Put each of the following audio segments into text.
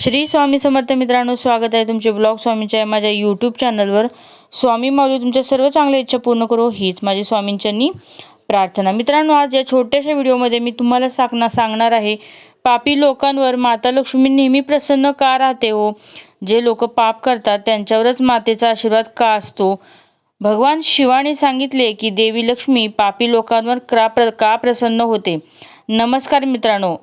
श्री स्वामी समर्थ मित्रांनो स्वागत आहे तुमचे ब्लॉग स्वामींच्या माझ्या यूट्यूब चॅनलवर स्वामी माऊली तुमच्या सर्व चांगल्या इच्छा पूर्ण करो हीच माझी स्वामींच्यांनी प्रार्थना. मित्रांनो आज या छोट्याशा व्हिडिओमध्ये मी तुम्हाला सांगणार सांगणार आहे पापी लोकांवर माता लक्ष्मी नेहमी प्रसन्न का राहते हो? जे लोक पाप करतात त्यांच्यावरच मातेचा आशीर्वाद का असतो? भगवान शिवाने सांगितले की देवी लक्ष्मी पापी लोकांवर का प्र का प्रसन्न होते? नमस्कार मित्रांनो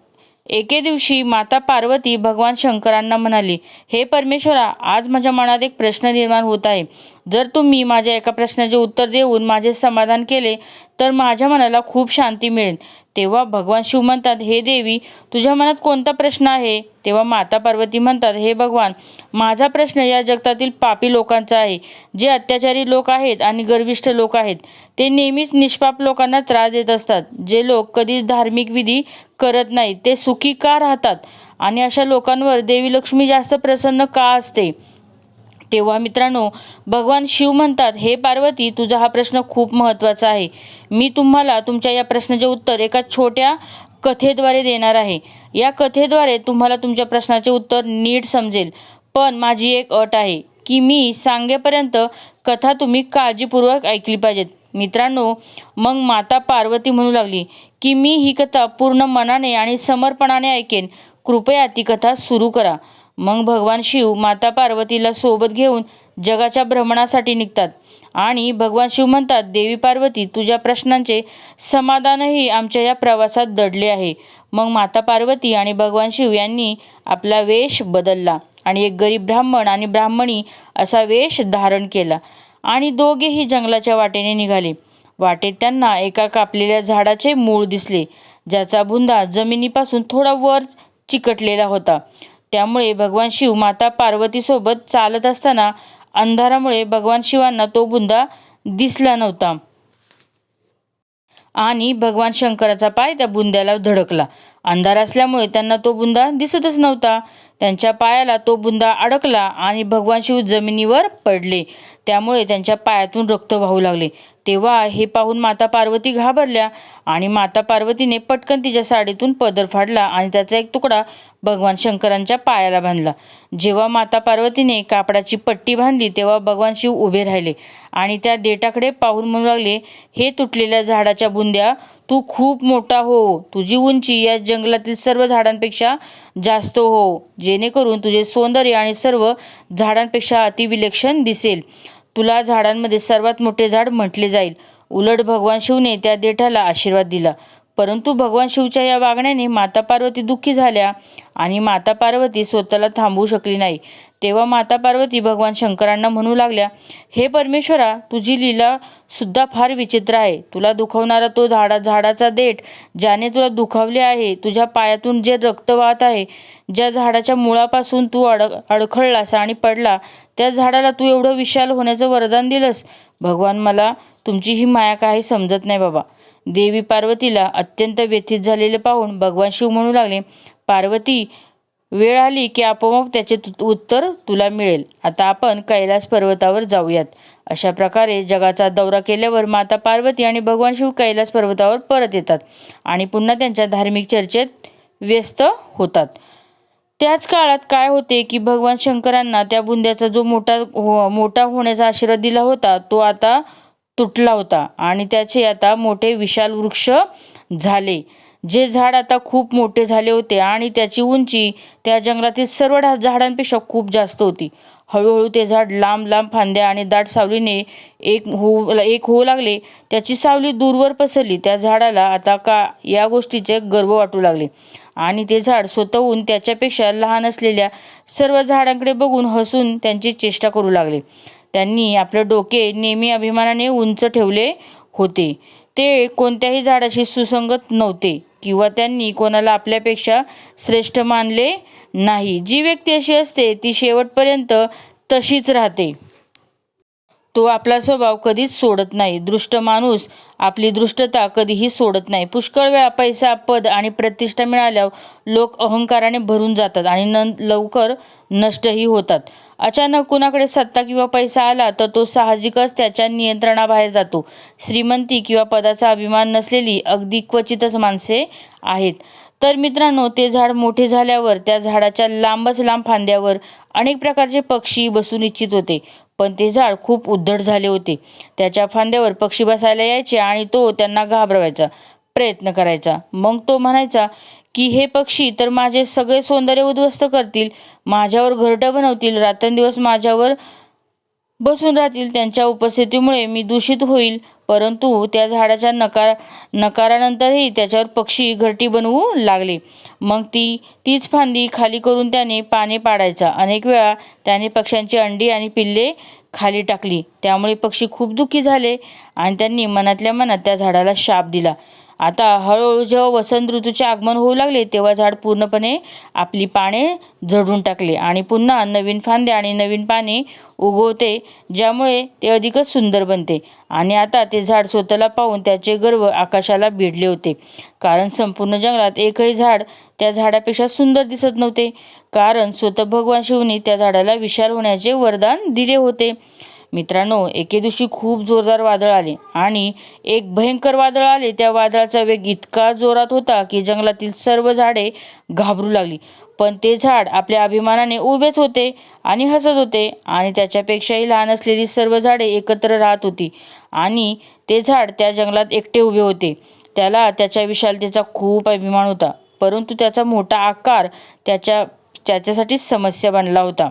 एके दिवशी माता पार्वती भगवान शंकरांना म्हणाली हे परमेश्वरा आज माझ्या मनात एक प्रश्न निर्माण होत आहे. जर तुम्ही माझ्या एका प्रश्नाचे उत्तर देऊन माझे समाधान केले तर माझ्या मनाला खूप शांती मिळेल. तेव्हा भगवान शिव म्हणतात हे देवी तुझ्या मनात कोणता प्रश्न आहे? तेव्हा माता पार्वती म्हणतात हे भगवान माझा प्रश्न या जगतातील पापी लोकांचा आहे. जे अत्याचारी लोक आहेत आणि गर्विष्ठ लोक आहेत ते नेहमीच निष्पाप लोकांना त्रास देत असतात. जे लोक कधीच धार्मिक विधी करत नाहीत ते सुखी का राहतात? आणि अशा लोकांवर देवी लक्ष्मी जास्त प्रसन्न का असते? तेव्हा मित्रांनो भगवान शिव म्हणतात हे पार्वती तुझा हा प्रश्न खूप महत्त्वाचा आहे. मी तुम्हाला तुमच्या या प्रश्नाचे उत्तर एका छोट्या कथेद्वारे देणार आहे. या कथेद्वारे तुम्हाला तुमच्या प्रश्नाचे उत्तर नीट समजेल. पण माझी एक अट आहे की मी सांगेपर्यंत कथा तुम्ही काळजीपूर्वक ऐकली पाहिजेत. मित्रांनो मग माता पार्वती म्हणू लागली की मी ही कथा पूर्ण मनाने आणि समर्पणाने ऐकेन. कृपया ती कथा सुरू करा. मग भगवान शिव माता पार्वतीला सोबत घेऊन जगाच्या भ्रमणासाठी निघतात. आणि भगवान शिव म्हणतात देवी पार्वती तुझ्या प्रश्नांचे समाधानही आमच्या या प्रवासात दडले आहे. मग माता पार्वती आणि भगवान शिव यांनी आपला वेश बदलला आणि एक गरीब ब्राह्मण आणि ब्राह्मणी असा वेश धारण केला आणि दोघेही जंगलाच्या वाटेने निघाले. वाटेत त्यांना एका कापलेल्या झाडाचे मूळ दिसले ज्याचा बुंदा जमिनीपासून थोडा वर चिकटलेला होता. त्यामुळे भगवान शिव माता पार्वतीसोबत चालत असताना अंधारामुळे भगवान शिवांना तो बुंदा दिसला नव्हता. आणि भगवान शंकराचा पाय त्या बुंद्याला धडकला. अंधार असल्यामुळे त्यांना तो बुंदा दिसतच नव्हता. त्यांच्या पायाला तो बुंदा अडकला आणि भगवान शिव जमिनीवर पडले. त्यामुळे त्यांच्या पायातून रक्त वाहू लागले. तेव्हा हे पाहून माता पार्वती घाबरल्या आणि माता पार्वतीने पटकन तिच्या साडीतून पदर फाडला आणि त्याचा एक तुकडा भगवान शंकरांच्या पायाला बांधला. जेव्हा माता पार्वतीने कापडाची पट्टी बांधली तेव्हा भगवान शिव उभे राहिले आणि त्या देटाकडे पाहून म्हणू लागले हे तुटलेल्या झाडाच्या बुंद्या तू खूप मोठा हो. तुझी उंची या जंगलातील सर्व झाडांपेक्षा जास्त हो. जेणेकरून तुझे सौंदर्य आणि सर्व झाडांपेक्षा अतिविलक्षण दिसेल. तुला झाडांमध्ये सर्वात मोठे झाड म्हटले जाईल. उलट भगवान शिवने त्या देठाला आशीर्वाद दिला. परंतु भगवान शिवच्या या वागण्याने माता पार्वती दुःखी झाल्या आणि माता पार्वती स्वतःला थांबवू शकली नाही. तेव्हा माता पार्वती भगवान शंकरांना म्हणू लागल्या हे परमेश्वरा तुझी लीला सुद्धा फार विचित्र आहे. तुला दुखवणारा तो झाडा झाडाचा देठ ज्याने तुला दुखावले आहे तुझ्या पायातून जे रक्त वाहत आहे ज्या झाडाच्या मुळापासून तू अड अडखळलास आणि पडला त्या झाडाला तू एवढं विशाल होण्याचं वरदान दिलंस? भगवान मला तुमची ही माया काही समजत नाही बाबा. देवी पार्वतीला अत्यंत व्यथित झालेले पाहून भगवान शिव म्हणू लागले पार्वती वेळ आली की आपोआप त्याचे तु- उत्तर तुला मिळेल. आता आपण कैलास पर्वतावर जाऊयात. अशा प्रकारे जगाचा दौरा केल्यावर माता पार्वती आणि भगवान शिव कैलास पर्वतावर परत येतात आणि पुन्हा त्यांच्या धार्मिक चर्चेत व्यस्त होतात. त्याच काळात काय होते की भगवान शंकरांना त्या बुंद्याचा जो मोठा हो मोठा होण्याचा आशीर्वाद दिला होता तो आता तुटला होता आणि त्याचे आता मोठे विशाल वृक्ष झाले. जे झाड आता खूप मोठे झाले होते आणि त्याची उंची त्या जंगलातील सर्व झाडांपेक्षा खूप जास्त होती. हळूहळू ते झाड लांब लांब फांद्या आणि दाट सावलीने एक होऊ एक होऊ लागले. त्याची सावली दूरवर पसरली. त्या झाडाला आता का या गोष्टीचे गर्व वाटू लागले. आणि ते झाड स्वतःहून त्याच्यापेक्षा लहान असलेल्या सर्व झाडांकडे बघून हसून त्यांची चेष्टा करू लागले. त्यांनी आपले डोके नेहमी अभिमानाने उंच ठेवले होते. ते कोणत्याही झाडाशी सुसंगत नव्हते. किंवा त्यांनी कोणाला आपल्यापेक्षा श्रेष्ठ मानले नाही. जी व्यक्ती अशी असते ती शेवटपर्यंत तशीच राहते. तो आपला स्वभाव कधीच सोडत नाही. दृष्ट माणूस आपली दृष्टता कधीही सोडत नाही. पुष्कळ वेळा पैसा पद आणि प्रतिष्ठा मिळाल्यावर लोक अहंकाराने भरून जातात आणि न लवकर नष्टही होतात. अचानक कुणाकडे सत्ता किंवा पैसा आला तर तो साहजिकच त्याच्या नियंत्रणाबाहेर जातो. श्रीमंती किंवा पदाचा अभिमान नसलेली अगदी क्वचितच माणसे आहेत. तर मित्रांनो ते झाड मोठे झाल्यावर त्या झाडाच्या लांबच लांब फांद्यावर अनेक प्रकारचे पक्षी बसून इच्छित होते. पण ते झाड खूप उद्धट झाले होते. त्याच्या फांद्यावर पक्षी बसायला यायचे आणि तो त्यांना घाबरवायचा प्रयत्न करायचा. मग तो म्हणायचा की हे पक्षी तर माझे सगळे सौंदर्य उद्ध्वस्त करतील. माझ्यावर घरटं बनवतील. रात्रंदिवस माझ्यावर बसून राहतील. त्यांच्या उपस्थितीमुळे मी दूषित होईल. परंतु त्या झाडाच्या नकार नकारानंतरही त्याच्यावर पक्षी घरटी बनवू लागले. मग ती तीच फांदी खाली करून त्याने पाने पाडायचा. अनेक वेळा त्याने पक्ष्यांची अंडी आणि पिल्ले खाली टाकली. त्यामुळे पक्षी खूप दुःखी झाले आणि त्यांनी मनातल्या मनात त्या झाडाला शाप दिला. आता हळूहळू जेव्हा वसंत ऋतूचे आगमन होऊ लागले तेव्हा झाड पूर्णपणे आपली पाने झडून टाकले आणि पुन्हा नवीन फांद्या आणि नवीन पाने उगवते ज्यामुळे ते अधिकच सुंदर बनते. आणि आता ते झाड स्वतःला पाहून त्याचे गर्व आकाशाला भिडले होते. कारण संपूर्ण जंगलात एकही झाड त्या झाडापेक्षा सुंदर दिसत नव्हते. कारण स्वतः भगवान शिवनी त्या झाडाला विशाल होण्याचे वरदान दिले होते. मित्रांनो एके दिवशी खूप जोरदार वादळ आले आणि एक भयंकर वादळ आले. त्या वादळाचा वेग इतका जोरात होता की जंगलातील सर्व झाडे घाबरू लागली. पण ते झाड आपल्या अभिमानाने उभेच होते आणि हसत होते आणि त्याच्यापेक्षाही लहान असलेली सर्व झाडे एकत्र राहत होती आणि ते झाड त्या जंगलात एकटे उभे होते. त्याला त्याच्या विशालतेचा खूप अभिमान होता परंतु त्याचा मोठा आकार त्याच्या त्याच्यासाठी समस्या बनला होता.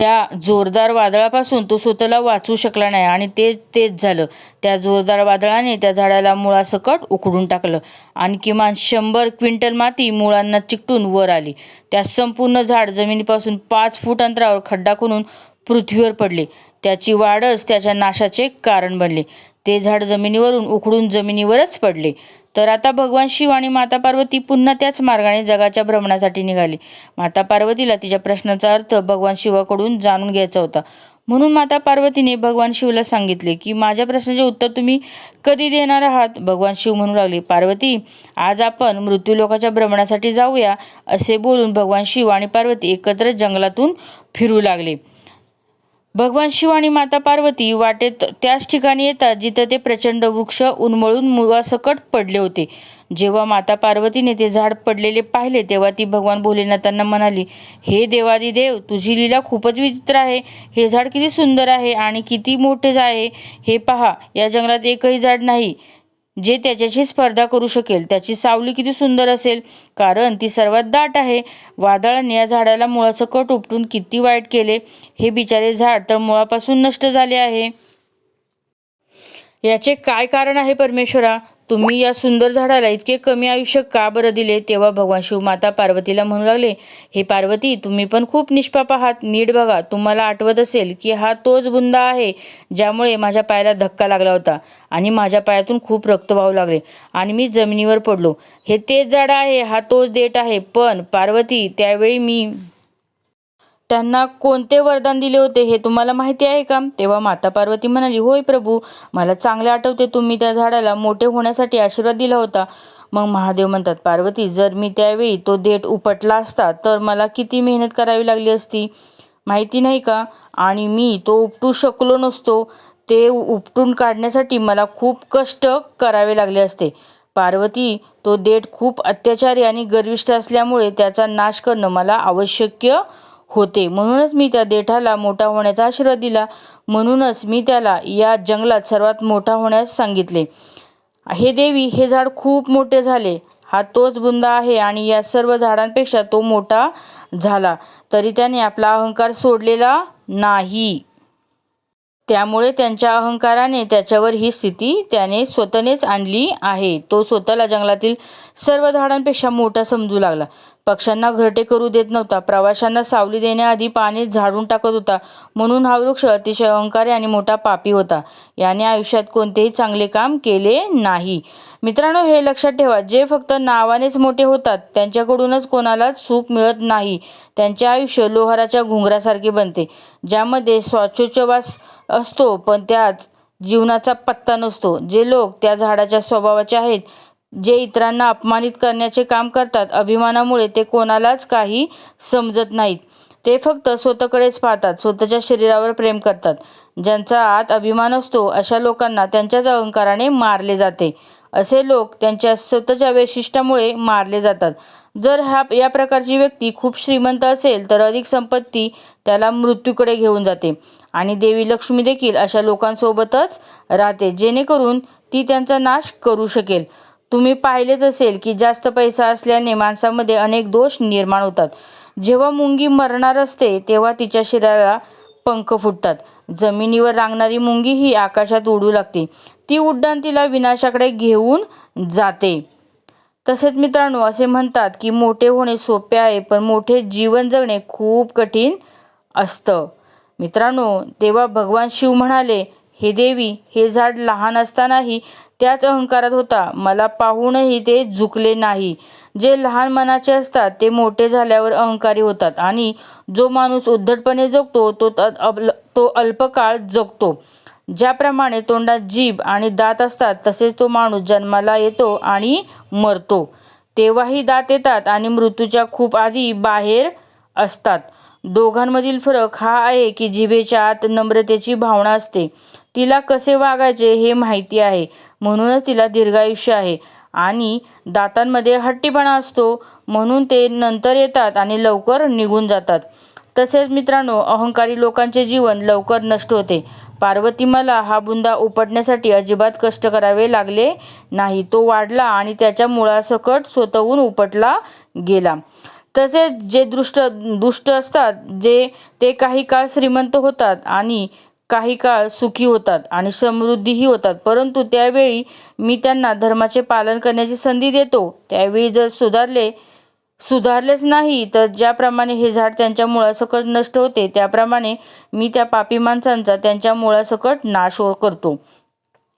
त्या जोरदार वादळापासून तो स्वतःला वाचू शकला नाही आणि तेच तेच झालं. त्या जोरदार वादळाने त्या झाडाला मुळासकट उकडून टाकलं. आणि किमान शंभर क्विंटल माती मुळांना चिकटून वर आली. त्या संपूर्ण झाड जमिनीपासून पाच फूट अंतरावर खड्डा करून पृथ्वीवर पडले. त्याची वाढच त्याच्या नाशाचे कारण बनले. ते झाड जमिनीवरून उखडून जमिनीवरच पडले. तर आता भगवान शिव आणि माता पार्वती पुन्हा त्याच मार्गाने जगाच्या भ्रमणासाठी निघाली. माता पार्वतीला तिच्या प्रश्नाचा अर्थ भगवान शिवाकडून जाणून घ्यायचा होता. म्हणून माता पार्वतीने भगवान शिवला सांगितले की माझ्या प्रश्नाचे उत्तर तुम्ही कधी देणार आहात? भगवान शिव म्हणू लागले पार्वती आज आपण मृत्यूलोकाच्या भ्रमणासाठी जाऊया असे बोलून भगवान शिव आणि पार्वती एकत्र जंगलातून फिरू लागले. भगवान शिव आणि माता पार्वती वाटेत त्याच ठिकाणी येतात जिथं ते प्रचंड वृक्ष उन्मळून मुळासकट पडले होते. जेव्हा माता पार्वतीने ते झाड पडलेले पाहिले तेव्हा ती भगवान भोलेनाथांना म्हणाली हे देवादिदेव तुझी लीला खूपच विचित्र आहे. हे झाड किती सुंदर आहे आणि किती मोठे आहे. हे पहा या जंगलात एकही झाड नाही. जे त्याच्याशी स्पर्धा करू शकेल त्याची सावली किती सुंदर असेल. कारण ती सर्वात दाट आहे. वादळाने या झाडाला मुळाचं कट उपटून किती वाईट केले हे बिचारे झाड तर मुळापासून नष्ट झाले आहे. याचे काय कारण आहे परमेश्वरा? तुम्ही या सुंदर झाडाला इतके कमी आयुष्य का बरं दिले? तेव्हा भगवान शिव माता पार्वतीला म्हणू लागले हे पार्वती तुम्ही पण खूप निष्पाप आहात. नीट बघा तुम्हाला आठवत असेल की हा तोच बुंदा आहे ज्यामुळे माझ्या पायाला धक्का लागला होता आणि माझ्या पायातून खूप रक्त वाहू लागले आणि मी जमिनीवर पडलो. हे तेच झाड आहे हा तोच देठ आहे. पण पार्वती त्यावेळी मी त्यांना कोणते वरदान दिले होते हे तुम्हाला माहिती आहे का? तेव्हा माता पार्वती म्हणाली होय प्रभू मला चांगले आठवते. तुम्ही त्या झाडाला मोठे होण्यासाठी आशीर्वाद दिला होता. मग महादेव म्हणतात पार्वती जर मी त्यावेळी तो देठ उपटला असता तर मला किती मेहनत करावी लागली असती? माहिती नाही का? आणि मी तो उपटू शकलो नसतो. ते उपटून काढण्यासाठी मला खूप कष्ट करावे लागले असते. पार्वती तो देठ खूप अत्याचारी आणि गर्विष्ठ असल्यामुळे त्याचा नाश करणं मला आवश्यक्य होते. म्हणूनच मी त्या देठाला मोठा होण्याचा आशीर्वाद दिला. म्हणूनच मी त्याला या जंगलात सर्वात मोठा होण्यास सांगितले. हे देवी हे झाड खूप मोठे झाले. हा तोच बुंदा आहे आणि या सर्व झाडांपेक्षा तो मोठा झाला. तरी त्याने आपला अहंकार सोडलेला नाही. त्यामुळे त्यांच्या अहंकाराने त्याच्यावर ही स्थिती त्याने स्वतःनेच आणली आहे. तो स्वतःला जंगलातील सर्व झाडांपेक्षा मोठा समजू लागला. पक्ष्यांना घरटे करू देत नव्हता. प्रवाशांना सावली देण्याआधी पाणी झाडून टाकत होता. म्हणून हा वृक्ष अतिशय अहंकारी आणि मोठा पापी होता. याने आयुष्यात कोणतेही चांगले काम केले नाही. मित्रांनो हे लक्षात ठेवा. जे फक्त नावानेच मोठे होतात त्यांच्याकडूनच कोणालाच सुख मिळत नाही. त्यांचे आयुष्य लोहाराच्या घुंगरासारखे बनते ज्यामध्ये श्वासोच्छवास असतो पण त्याच जीवनाचा पत्ता नसतो. जे लोक त्या झाडाच्या स्वभावाचे आहेत जे इतरांना अपमानित करण्याचे काम करतात अभिमानामुळे ते कोणालाच काही समजत नाहीत. ते फक्त स्वतःकडेच पाहतात स्वतःच्या शरीरावर प्रेम करतात. ज्यांचा आत अभिमान असतो अशा लोकांना त्यांच्याच अहंकाराने मारले जाते. असे लोक त्यांच्या स्वतःच्या वैशिष्ट्यामुळे मारले जातात. जर हा या प्रकारची व्यक्ती खूप श्रीमंत असेल तर अधिक संपत्ती त्याला मृत्यूकडे घेऊन जाते. आणि देवी लक्ष्मी देखील अशा लोकांसोबतच राहते जेणेकरून ती त्यांचा नाश करू शकेल. तुम्ही पाहिलेच असेल की जास्त पैसा असल्याने माणसामध्ये अनेक दोष निर्माण होतात. जेव्हा मुंगी मरणार असते तेव्हा तिच्या शरीराला पंख फुटतात. जमिनीवर रांगणारी मुंगी ही आकाशात उडू लागते. ती उड्डाण तिला विनाशाकडे घेऊन जाते. तसेच मित्रांनो असे म्हणतात की मोठे होणे सोपे आहे पण मोठे जीवन जगणे खूप कठीण असतं. मित्रांनो तेव्हा भगवान शिव म्हणाले हे देवी हे झाड लहान असतानाही त्याच अहंकारात होता. मला पाहूनही ते झुकले नाही. जे लहान मनाचे असतात ते मोठे झाल्यावर अहंकारी होतात आणि जो माणूस उद्धटपणे जगतो तो त- तो अल्पकाळ जगतो. ज्याप्रमाणे तोंडात जीभ आणि दात असतात तसेच तो माणूस जन्माला येतो आणि मरतो. तेव्हाही दात येतात आणि मृत्यूच्या खूप आधी बाहेर असतात. दोघांमधील फरक हा आहे की जिभेच्या आत नम्रतेची भावना असते. तिला कसे वागायचे हे माहिती आहे. म्हणूनच तिला दीर्घायुष्य आहे. आणि दातांमध्ये हट्टीपणा असतो म्हणून ते नंतर येतात आणि लवकर निघून जातात. तसेच मित्रांनो अहंकारी लोकांचे जीवन लवकर नष्ट होते. पार्वती मला हा बुंदा उपटण्यासाठी अजिबात कष्ट करावे लागले नाही. तो वाढला आणि त्याच्या मुळासकट स्वतःहून उपटला गेला. तसेच जे दृष्ट दुष्ट असतात जे ते काही काळ श्रीमंत होतात आणि काही काळ सुखी होतात आणि समृद्धीही होतात. परंतु त्यावेळी मी त्यांना धर्माचे पालन करण्याची संधी देतो. त्यावेळी जर सुधारले सुधारलेच नाही तर ज्याप्रमाणे हे झाड त्यांच्या मुळासकट नष्ट होते त्याप्रमाणे मी त्या पापी माणसांचा त्यांच्या मुळासकट नाश करतो.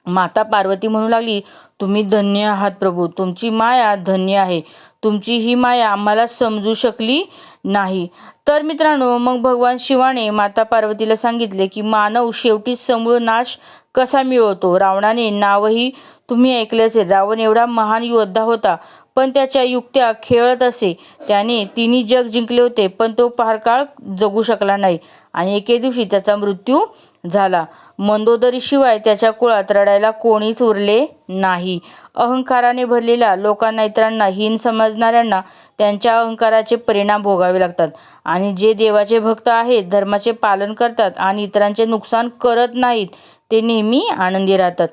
माता पार्वती म्हणू लागली तुम्ही धन्य आहात प्रभू. तुमची माया धन्य आहे. तुमची ही माया आम्हाला समजू शकली नाही. तर मित्रांनो मग भगवान शिवाने माता पार्वतीला सांगितले की मानव शेवटी समूळ नाश कसा मिळवतो? रावणाने नावही तुम्ही ऐकले असेल. रावण एवढा महान योद्धा होता पण त्याच्या युक्त्या खेळत असे. त्याने तिन्ही जग जिंकले होते पण तो फार काळ जगू शकला नाही आणि एके दिवशी त्याचा मृत्यू झाला. मंदोदरीशिवाय त्याच्या कुळात रडायला कोणीच उरले नाही. अहंकाराने भरलेल्या लोकांना इतरांना हीन समजणाऱ्यांना त्यांच्या अहंकाराचे परिणाम भोगावे लागतात. आणि जे देवाचे भक्त आहेत धर्माचे पालन करतात आणि इतरांचे नुकसान करत नाहीत ते नेहमी आनंदी राहतात.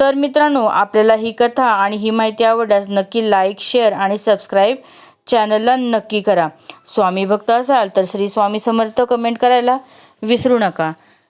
तर मित्रांनो आपल्याला ही कथा आणि ही माहिती आवडल्यास नक्की लाईक शेअर आणि सबस्क्राईब चॅनलला नक्की करा. स्वामी भक्त असाल तर श्री स्वामी समर्थ कमेंट करायला विसरू नका.